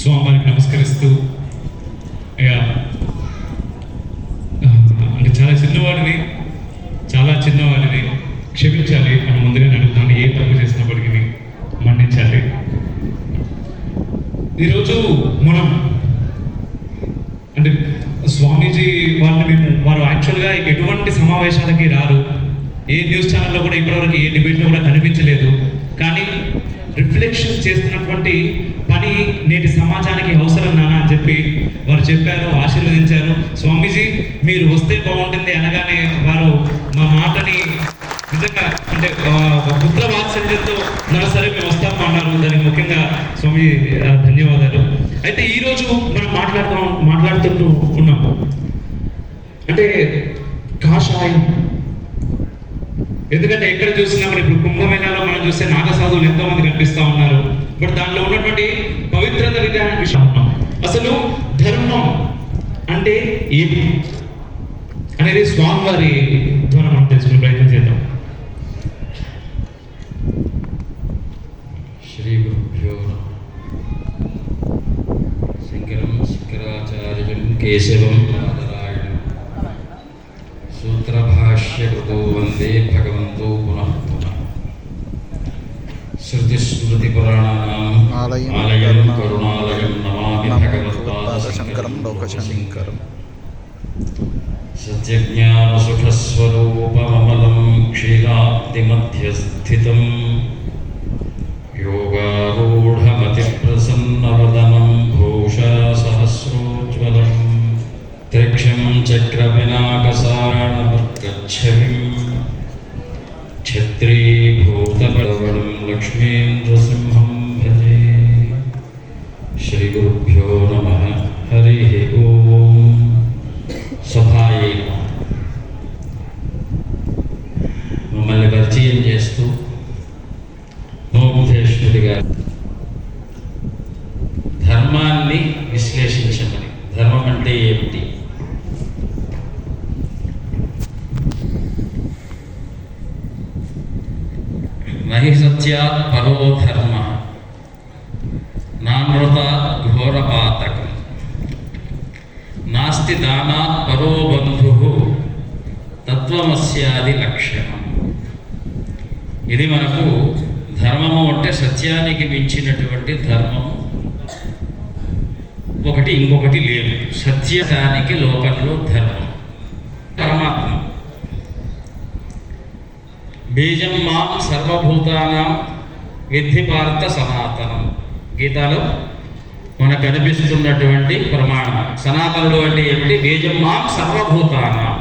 స్వామివారికి నమస్కరిస్తూ ఇక అంటే చాలా చిన్నవాడిని చాలా చిన్నవాడిని క్షమించాలి అని ముందుగా నడుపుతాను ఏ తప్పు చేసినప్పటికీ మన్నించాలి. ఈరోజు మనం అంటే స్వామీజీ వాళ్ళని మేము వారు యాక్చువల్గా ఎటువంటి సమావేశాలకి రారు. ఏ న్యూస్ ఛానల్లో కూడా ఇప్పటివరకు ఏ డిబేట్లో కూడా కనిపించలేదు. కానీ రిఫ్లెక్షన్ చేస్తున్నటువంటి పని నేటి సమాజానికి అవసరం నానా అని చెప్పి వారు చెప్పారు ఆశీర్వదించారు. స్వామీజీ మీరు వస్తే బాగుంటుంది అనగానే వారు మా మాటని నిజంగా అంటే పుత్ర వాత్సల్యంతో నా సరే మేము వస్తాము అన్నారు. దానికి ముఖ్యంగా స్వామి ధన్యవాదాలు. అయితే ఈరోజు మనం మాట్లాడుతూ మాట్లాడుతుంటూ ఉన్నాము. అంటే కాషాయం ఎందుకంటే ఎక్కడ చూసినా మనం ఇప్పుడు కుంభమేళాలో మనం చూస్తే నాగసాధువులు ఎంతో మంది కనిపిస్తా ఉన్నారు. బట్ దాంట్లో ఉన్నటువంటి పవిత్రత విధాన విషయం అసలు ధర్మం అంటే ఏమి? అనేది స్వామివారి ద్వారా మనం తెలుసుకునే ప్రయత్నం చేద్దాం. శ్రీగురుభ్యో నమః. శంకరం శంకరాచార్యం కేశవం శృతిస్మృతిపురాణానాం ఆలయం ఆలయం కరుణా- కరుణాలయం నమామి నమో భగవత్పాద భగవత్పాదశంకరం లోకశంకరం సత్యజ్ఞానసుఖస్వరూపమమలం క్షీరాబ్దిమధ్యస్థితం योगारूढमतिप्रसन्नवदनं भूषा सहस्रोज्ज्वलं त्रिक्षं चक्रविनाकसारणमर्गच्छविं लक्ष्मीन्द्रसिंहं भजे श्रीगुरुभ्यो नमः हरिः ॐ సభాయే మమ్మల్ని పరిచయం చేస్తూ నోముధేశ్వరి గారు ధర్మాన్ని విశ్లేషించమని ధర్మం అంటే ఏమిటి సత్యాత్ పరో ధర్మ నానృత ఘోరపాతకం. నాస్తి దానాత్ పరో బంధు తత్వమస్యాది లక్షణం. ఇది మనకు ధర్మము అంటే సత్యానికి మించినటువంటి ధర్మము. ఒకటి ఇంకొకటి లేదు. సత్యానికి లోకంలో ధర్మం పరమాత్మ బీజం మా సర్వభూతానం విద్ధి పార్థ సనాతనం. గీతాలో మనకు కనిపిస్తున్నటువంటి ప్రమాణం. సనాతనుడు అంటే ఏమిటి? బీజం మా సర్వభూతానాం.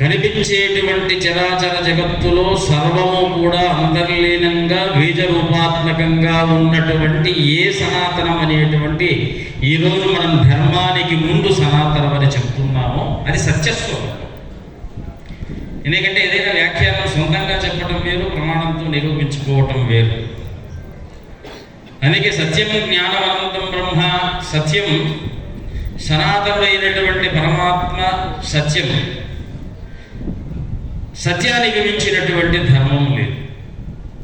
కనిపించేటువంటి చరాచర జగత్తులో సర్వము కూడా అంతర్లీనంగా బీజ రూపాత్మకంగా ఉన్నటువంటి ఏ సనాతనం అనేటువంటి ఈరోజు మనం ధర్మానికి ముందు సనాతనం అని చెప్తున్నామో అది సత్యస్వరూపం. ఎందుకంటే ఏదైనా వ్యాఖ్యానం సొంతంగా చెప్పడం వేరు ప్రమాణంతో నిరూపించుకోవటం వేరు. అందుకే సత్యం జ్ఞానవంతం బ్రహ్మ సత్యం సనాతనుడైనటువంటి పరమాత్మ సత్యం. సత్యానికి మించినటువంటి ధర్మం లేదు.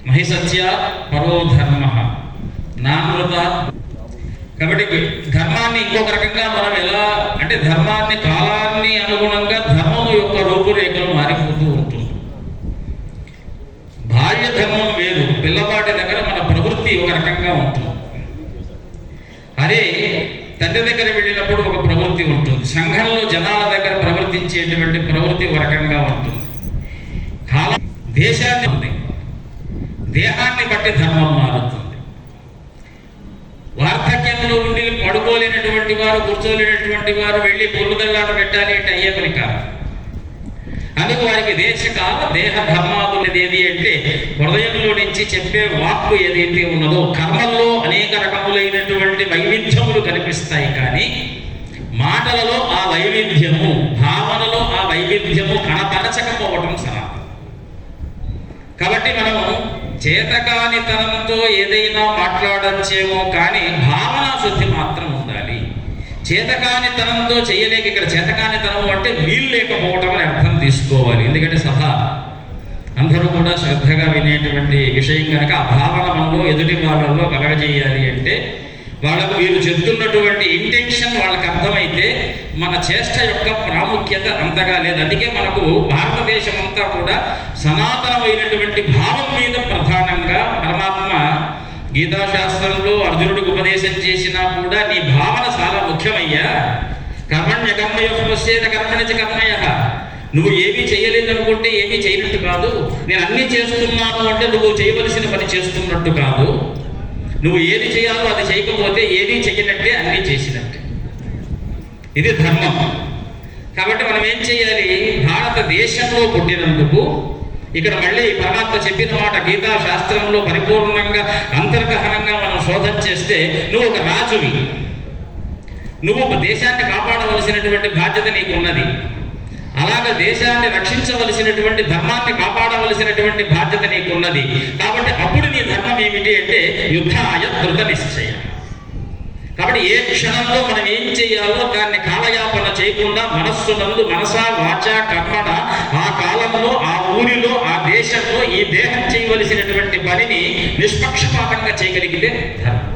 మహి సత్య పరో ధర్మ. నామృత కాబట్టి ధర్మాన్ని ఇంకొక రకంగా మనం ఎలా అంటే ధర్మాన్ని కాలాన్ని అనుగుణంగా ధర్మం యొక్క రూపురేఖలు మారిపోతూ ఉంటుంది. బాల్య ధర్మం వేరు పిల్లపాటి దగ్గర మన ప్రవృత్తి ఒక రకంగా ఉంటుంది. అదే తండ్రి దగ్గర వెళ్ళినప్పుడు ఒక ప్రవృత్తి ఉంటుంది. సంఘంలో జనాల దగ్గర ప్రవర్తించేటువంటి ప్రవృత్తి ఒక రకంగా ఉంటుంది. కాలం దేశాన్ని ఉంది దేహాన్ని బట్టి ధర్మం మారుతుంది. వార్ధక్యంలో ఉండి పడుకోలేనటువంటి వారు కూర్చోలేనటువంటి వారు వెళ్ళి పొల్లుదల్లాట పెట్టాలి అంటే అయ్యే పని కాదు. అందుకు వారికి దేశకాల దేహ ధర్మాదులు ఏది అంటే హృదయంలో నుంచి చెప్పే వాక్కు ఏదైతే ఉన్నదో కర్మల్లో అనేక రకములైనటువంటి వైవిధ్యములు కనిపిస్తాయి కానీ మాటలలో ఆ వైవిధ్యము భావనలో ఆ వైవిధ్యము కనపరచకపోవటం సరా కాబట్టి మనము చేతకానితనంతో ఏదైనా మాట్లాడచ్చేమో కానీ భావన శుద్ధి మాత్రం ఉండాలి. చేతకానితనంతో చేయలేక ఇక్కడ చేతకానితనం అంటే వీలు లేకపోవటం అని అర్థం తీసుకోవాలి. ఎందుకంటే సభ అందరూ కూడా శ్రద్ధగా వినేటువంటి విషయం కనుక ఆ భావన మనలో ఎదుటి వాళ్ళలో కలగజేయాలి అంటే వాళ్ళకు మీరు చెప్తున్నటువంటి ఇంటెన్షన్ వాళ్ళకి అర్థమైతే మన చేష్ట యొక్క ప్రాముఖ్యత అంతగా లేదు. అందుకే మనకు భారతదేశం అంతా కూడా సనాతనమైనటువంటి భావం మీద ప్రధానంగా పరమాత్మ గీతాశాస్త్రంలో అర్జునుడికి ఉపదేశం చేసినా కూడా నీ భావన చాలా ముఖ్యమయ్యా. కర్మణ్య కర్మయ పశ్చేత కర్మణిచ కర్మయ. నువ్వు ఏమీ చేయలేదనుకుంటే ఏమీ చేయనట్టు కాదు. నేను అన్ని చేస్తున్నాను అంటే నువ్వు చేయవలసిన పని చేస్తున్నట్టు కాదు. నువ్వు ఏది చేయాలో అది చేయకపోతే ఏది చెయ్యనట్టే అన్నీ చేసినట్టే ఇది ధర్మం. కాబట్టి మనం ఏం చేయాలి? భారతదేశంలో పుట్టినందుకు ఇక్కడ మళ్ళీ పరమాత్మ చెప్పిన మాట గీతా శాస్త్రంలో పరిపూర్ణంగా అంతర్గహనంగా మనం శోధన చేస్తే నువ్వు ఒక రాజువి. నువ్వు ఒక దేశాన్ని కాపాడవలసినటువంటి బాధ్యత నీకు ఉన్నది అలాగ దేశాన్ని రక్షించవలసినటువంటి ధర్మాన్ని కాపాడవలసినటువంటి బాధ్యత నీకున్నది. కాబట్టి అప్పుడు నీ ధర్మం ఏమిటి అంటే యుద్ధాయ ధృత నిశ్చయం. కాబట్టి ఏ క్షణంలో మనం ఏం చేయాలో దాన్ని కాలయాపన చేయకుండా మనస్సు నందు మనస వాచ కర్మణ ఆ కాలంలో ఆ ఊరిలో ఆ దేశంలో ఈ దేహం చేయవలసినటువంటి పనిని నిష్పక్షపాతంగా చేయగలిగితే ధర్మం.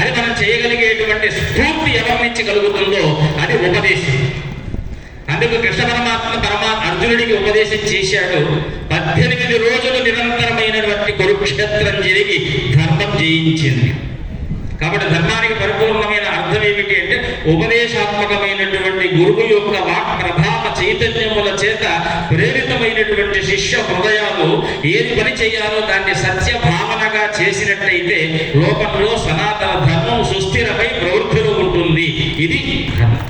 అది మనం చేయగలిగేటువంటి స్ఫూర్తి ఎవరి నుంచి కలుగుతుందో అది ఉపదేశం. అందుకు కృష్ణ పరమాత్మ పరమాత్మ అర్జునుడికి ఉపదేశం చేశాడు. పద్దెనిమిది రోజులు నిరంతరమైనటువంటి కురుక్షేత్రం జరిగి ధర్మం జయించింది. కాబట్టి ధర్మానికి పరిపూర్ణమైన అర్థం ఏమిటి అంటే ఉపదేశాత్మకమైనటువంటి గురువు యొక్క వాక్ ప్రభావ చైతన్యముల చేత ప్రేరితమైనటువంటి శిష్య హృదయాలు ఏది పని చేయాలో దాన్ని సత్య భావనగా చేసినట్లయితే లోకంలో సనాతన ధర్మం సుస్థిరమై ప్రవృత్తిలో ఉంటుంది. ఇది ధర్మం.